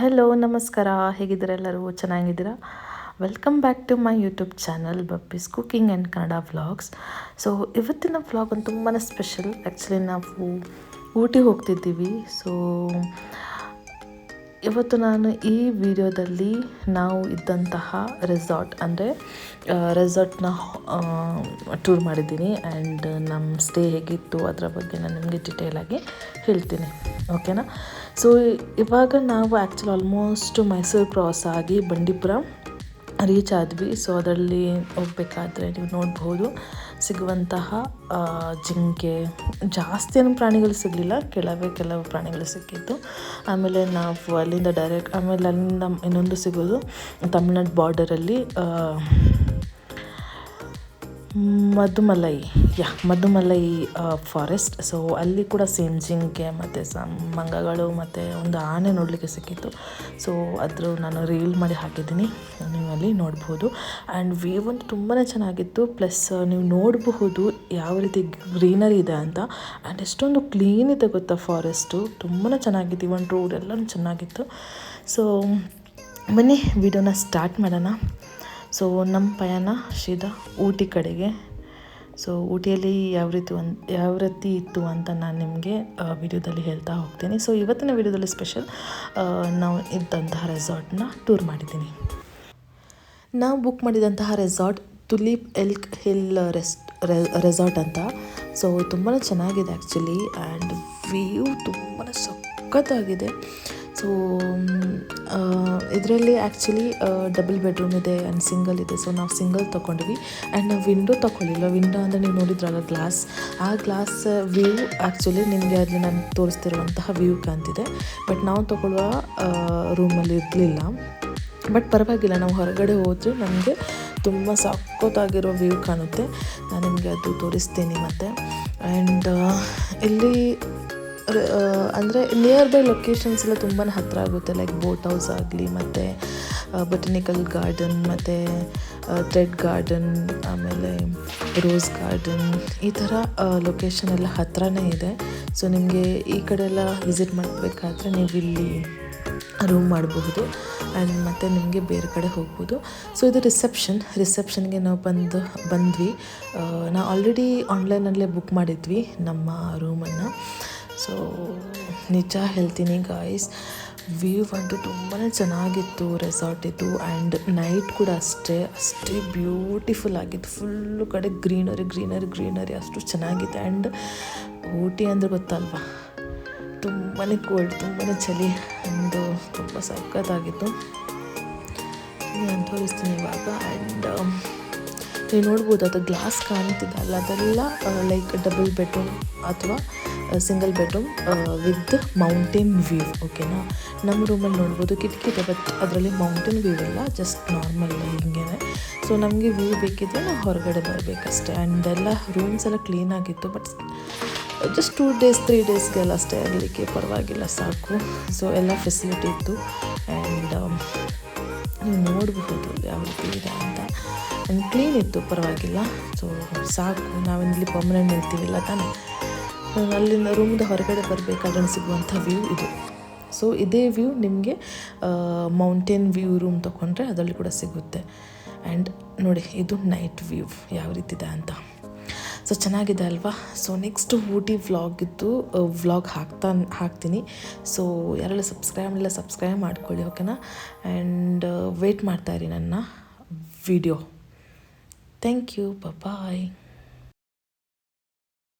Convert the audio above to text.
Hello ನಮಸ್ಕಾರ. ಹೇಗಿದ್ದೀರಾ ಎಲ್ಲರೂ? ಚೆನ್ನಾಗಿದ್ದೀರಾ? Welcome back to my YouTube channel Bappi's cooking and Kannada vlogs so ಇವತ್ತಿನ ವ್ಲಾಗ್ ಒಂದು ತುಂಬಾ ಸ್ಪೆಷಲ್ ಆ್ಯಕ್ಚುಲಿ ನಾವು ಊಟಿಗೆ ಹೋಗ್ತಿದ್ದೀವಿ. ಸೊ ಇವತ್ತು ನಾನು ಈ ವಿಡಿಯೋದಲ್ಲಿ ನಾವು ಇದ್ದಂತಹ ರೆಸಾರ್ಟ್, ಅಂದರೆ ರೆಸಾರ್ಟ್ನ ಟೂರ್ ಮಾಡಿದ್ದೀನಿ. ಆ್ಯಂಡ್ ನಮ್ಮ ಸ್ಟೇ ಹೇಗಿತ್ತು ಅದರ ಬಗ್ಗೆ ನಾನು ನಿಮಗೆ ಡಿಟೇಲಾಗಿ ಹೇಳ್ತೀನಿ. ಓಕೆನಾ ಸೊ ಇವಾಗ ನಾವು ಆ್ಯಕ್ಚುಲಿ ಆಲ್ಮೋಸ್ಟ್ ಮೈಸೂರು ಕ್ರಾಸ್ ಆಗಿ ಬಂಡೀಪುರ ರೀಚ್ ಆದ್ವಿ. ಸೊ ಅದರಲ್ಲಿ ಹೋಗ್ಬೇಕಾದ್ರೆ ನೀವು ನೋಡ್ಬೋದು. ಸಿಗುವಂತಹ ಜಿಂಕೆ. ಜಾಸ್ತಿ ಏನು ಪ್ರಾಣಿಗಳು ಸಿಗಲಿಲ್ಲ. ಕೆಲವೇ ಕೆಲವು ಪ್ರಾಣಿಗಳು ಸಿಕ್ಕಿತ್ತು. ಆಮೇಲೆ ನಾವು ಅಲ್ಲಿಂದ ಡೈರೆಕ್ಟ್ ಆಮೇಲೆ ಅಲ್ಲಿಂದ ಇನ್ನೊಂದು ಸಿಗೋದು. Tamil Nadu ಬಾರ್ಡರಲ್ಲಿ Mudumalai, yeah, Mudumalai forest so ಅಲ್ಲಿ ಕೂಡ ಸೇಮ್ ಜಿಂಕೆ ಮತ್ತು ಸಮ್ ಮಂಗಗಳು ಮತ್ತು ಒಂದು ಆನೆ ನೋಡಲಿಕ್ಕೆ ಸಿಕ್ಕಿತ್ತು. ಸೊ ಅದ್ರ ನಾನು ರೀಲ್ ಮಾಡಿ ಹಾಕಿದ್ದೀನಿ. ನೀವು ಅಲ್ಲಿ ನೋಡ್ಬೋದು. ಆ್ಯಂಡ್ ವೇವ್ ಅಂತೂ ತುಂಬಾ ಚೆನ್ನಾಗಿತ್ತು. ಪ್ಲಸ್ ನೀವು ನೋಡಬಹುದು ಯಾವ ರೀತಿ ಗ್ರೀನರಿ ಇದೆ ಅಂತ. ಆ್ಯಂಡ್ ಎಷ್ಟೊಂದು ಕ್ಲೀನ್ ಇದೆ ಗೊತ್ತಾ ಫಾರೆಸ್ಟು ತುಂಬಾ ಚೆನ್ನಾಗಿತ್ತು. ಇವನ್ ರೋಡ್ ಎಲ್ಲ ಚೆನ್ನಾಗಿತ್ತು. ಸೊ ಬನ್ನಿ ವಿಡಿಯೋನ ಸ್ಟಾರ್ಟ್ ಮಾಡೋಣ. ಸೊ ನಮ್ಮ ಪಯಣ ಸೀದಾ ಊಟಿ ಕಡೆಗೆ. ಸೊ ಊಟಿಯಲ್ಲಿ ಯಾವ ರೀತಿ ಒಂದು, ಯಾವ ರೀತಿ ಇತ್ತು ಅಂತ ನಾನು ನಿಮಗೆ ವಿಡಿಯೋದಲ್ಲಿ ಹೇಳ್ತಾ ಹೋಗ್ತೀನಿ. ಸೊ ಇವತ್ತಿನ ವಿಡಿಯೋದಲ್ಲಿ ಸ್ಪೆಷಲ್ ನಾವು ಇದ್ದಂತಹ ರೆಸಾರ್ಟ್ನ ಟೂರ್ ಮಾಡಿದ್ದೀನಿ. ನಾವು ಬುಕ್ ಮಾಡಿದಂತಹ resort Tulip Elk Hill Rest Resort ಅಂತ. ಸೊ ತುಂಬಾ ಚೆನ್ನಾಗಿದೆ ಆ್ಯಕ್ಚುಲಿ ಆ್ಯಂಡ್ ವ್ಯೂ ತುಂಬಾ ಸಖತ್ತಾಗಿದೆ. ಸೊ ಇದರಲ್ಲಿ ಆ್ಯಕ್ಚುಲಿ ಡಬಲ್ ಬೆಡ್ರೂಮ್ ಇದೆ ಆ್ಯಂಡ್ ಸಿಂಗಲ್ ಇದೆ. ಸೊ ನಾವು ಸಿಂಗಲ್ ತೊಗೊಂಡ್ವಿ. ಆ್ಯಂಡ್ ನಾವು ವಿಂಡೋ ತೊಗೊಳ್ಳಿಲ್ಲ. ವಿಂಡೋ ಅಂದರೆ ನೀವು ನೋಡಿದ್ರಲ್ಲ ಗ್ಲಾಸ್ ಆ ಗ್ಲಾಸ್ ವ್ಯೂ ಆ್ಯಕ್ಚುಲಿ ನಿಮಗೆ ಅಲ್ಲಿ ನಾನು ತೋರಿಸ್ತಿರುವಂತಹ ವ್ಯೂ ಕಾಣ್ತಿದೆ. ಬಟ್ ನಾವು ತೊಗೊಳ್ಳುವ ರೂಮಲ್ಲಿ ಇರಲಿಲ್ಲ. ಬಟ್ ಪರವಾಗಿಲ್ಲ, ನಾವು ಹೊರಗಡೆ ಹೋದರೆ ನಮಗೆ ತುಂಬ ಸಖತ್ತಾಗಿರೋ ವ್ಯೂ ಕಾಣುತ್ತೆ. ನಾನು ನಿಮಗೆ ಅದು ತೋರಿಸ್ತೀನಿ ಮತ್ತು. ಆ್ಯಂಡ್ ಇಲ್ಲಿ ಅಂದರೆ ನಿಯರ್ ಬೈ ಲೊಕೇಶನ್ಸ್ ಎಲ್ಲ ತುಂಬಾ ಹತ್ತಿರ ಆಗುತ್ತೆ ಲೈಕ್ ಬೋಟ್ ಹೌಸ್ ಆಗಲಿ, ಮತ್ತು ಬೊಟನಿಕಲ್ ಗಾರ್ಡನ್ ಮತ್ತು ಟ್ರೆಡ್ ಗಾರ್ಡನ್ ಆಮೇಲೆ ರೋಸ್ ಗಾರ್ಡನ್ ಈ ಥರ ಲೊಕೇಶನ್ ಎಲ್ಲ ಹತ್ತಿರನೇ ಇದೆ. ಸೊ ನಿಮಗೆ ಈ ಕಡೆ ಎಲ್ಲ ವಿಸಿಟ್ ಮಾಡಬೇಕಾದ್ರೆ ನೀವು ಇಲ್ಲಿ ರೂಮ್ ಮಾಡಬಹುದು ಆ್ಯಂಡ್ ಮತ್ತು ನಿಮಗೆ ಬೇರೆ ಕಡೆ ಹೋಗ್ಬೋದು. ಸೊ ಇದು ರಿಸೆಪ್ಷನ್ ರಿಸೆಪ್ಷನ್ಗೆ ನಾವು ಬಂದು, ಬಂದ್ವಿ. ನಾವು ಆಲ್ರೆಡಿ ಆನ್ಲೈನಲ್ಲೇ ಬುಕ್ ಮಾಡಿದ್ವಿ ನಮ್ಮ ರೂಮನ್ನು ಸೊ ನಿಜ ಹೇಳ್ತೀನಿ ಗಾಯ್ಸ್ ವ್ಯೂ ಅಂತೂ ತುಂಬಾ ಚೆನ್ನಾಗಿತ್ತು ರೆಸಾರ್ಟಿದ್ದು ಆ್ಯಂಡ್ ನೈಟ್ ಕೂಡ ಅಷ್ಟೇ ಅಷ್ಟೇ ಬ್ಯೂಟಿಫುಲ್ ಆಗಿತ್ತು. ಫುಲ್ಲು ಕಡೆ ಗ್ರೀನರಿ ಗ್ರೀನರಿ ಗ್ರೀನರಿ ಅಷ್ಟು ಚೆನ್ನಾಗಿದೆ ಆ್ಯಂಡ್ ಊಟಿ ಅಂದರೆ ಗೊತ್ತಲ್ವಾ? ತುಂಬಾ ಕೋಲ್ಡ್ ತುಂಬಾ ಚಳಿ ಒಂದು ತುಂಬ ಸಖತ್ತಾಗಿತ್ತು. ನಾನು ತೋರಿಸ್ತೀನಿ ಇವಾಗ. ಆ್ಯಂಡ್ ನೀವು ನೋಡ್ಬೋದು, ಅದು ಗ್ಲಾಸ್ ಕಾಣ್ತಿದೆ ಅಲ್ಲ, ಅದೆಲ್ಲ ಲೈಕ್ ಡಬಲ್ ಬೆಡ್ರೂಮ್ ಅಥವಾ single bedroom with mountain view ಓಕೆನಾ ನಮ್ಮ ರೂಮಲ್ಲಿ ನೋಡ್ಬೋದು ಕಿಟಕಿ ಇದೆ ಬಟ್ ಅದರಲ್ಲಿ ಮೌಂಟೇನ್ ವ್ಯೂ ಇಲ್ಲ ಜಸ್ಟ್ ನಾರ್ಮಲ್ ಹಿಂಗೆ ಸೊ ನಮಗೆ ವ್ಯೂ ಬೇಕಿದ್ರೆ ನಾವು ಹೊರಗಡೆ ಬರಬೇಕಷ್ಟೆ. ಆ್ಯಂಡ್ ಎಲ್ಲ ರೂಮ್ಸ್ ಎಲ್ಲ ಕ್ಲೀನ್ ಆಗಿತ್ತು but just two days three ಡೇಸ್ಗೆಲ್ಲ ಅಷ್ಟೇ ಆಗಲಿಕ್ಕೆ ಪರವಾಗಿಲ್ಲ, ಸಾಕು. ಸೊ ಎಲ್ಲ ಫೆಸಿಲಿಟಿ ಇತ್ತು. ಆ್ಯಂಡ್ ನೀವು ನೋಡಬಹುದು ಯಾವ ರೀತಿ ಇದೆ ಅಂತ. ಆ್ಯಂಡ್ ಕ್ಲೀನ್ ಇತ್ತು, ಪರವಾಗಿಲ್ಲ. ಸೊ ಸಾಕು. ನಾವಿಲ್ಲಿ ಪರ್ಮನೆಂಟ್ ನಿಲ್ತೀವಿಲ್ಲ ತಾನೇ? ಅಲ್ಲಿಂದ ರೂಮಿಂದ ಹೊರಗಡೆ ಬರಬೇಕಾದ್ರೆ ಸಿಗುವಂಥ ವ್ಯೂ ಇದು. ಸೊ ಇದೇ ವ್ಯೂ ನಿಮಗೆ ಮೌಂಟೇನ್ ವ್ಯೂ ರೂಮ್ ತೊಗೊಂಡ್ರೆ ಅದರಲ್ಲಿ ಕೂಡ ಸಿಗುತ್ತೆ. ಆ್ಯಂಡ್ ನೋಡಿ, ಇದು ನೈಟ್ ವ್ಯೂ ಯಾವ ರೀತಿ ಇದೆ ಅಂತ. ಸೊ ಚೆನ್ನಾಗಿದೆ ಅಲ್ವಾ? ಸೊ ನೆಕ್ಸ್ಟ್ ಊಟಿ ವ್ಲಾಗಿದ್ದು ವ್ಲಾಗ್ ಹಾಕ್ತಾ, ಹಾಕ್ತೀನಿ. ಸೊ ಯಾರೆಲ್ಲ ಸಬ್ಸ್ಕ್ರೈಬ್ ಇಲ್ಲ ಸಬ್ಸ್ಕ್ರೈಬ್ ಮಾಡ್ಕೊಳ್ಳಿ ಓಕೆನಾ ಆ್ಯಂಡ್ ವೆಯ್ಟ್ ಮಾಡ್ತಾಯಿರಿ ನನ್ನ ವಿಡಿಯೋ ಥ್ಯಾಂಕ್ ಯು ಬಾಯ್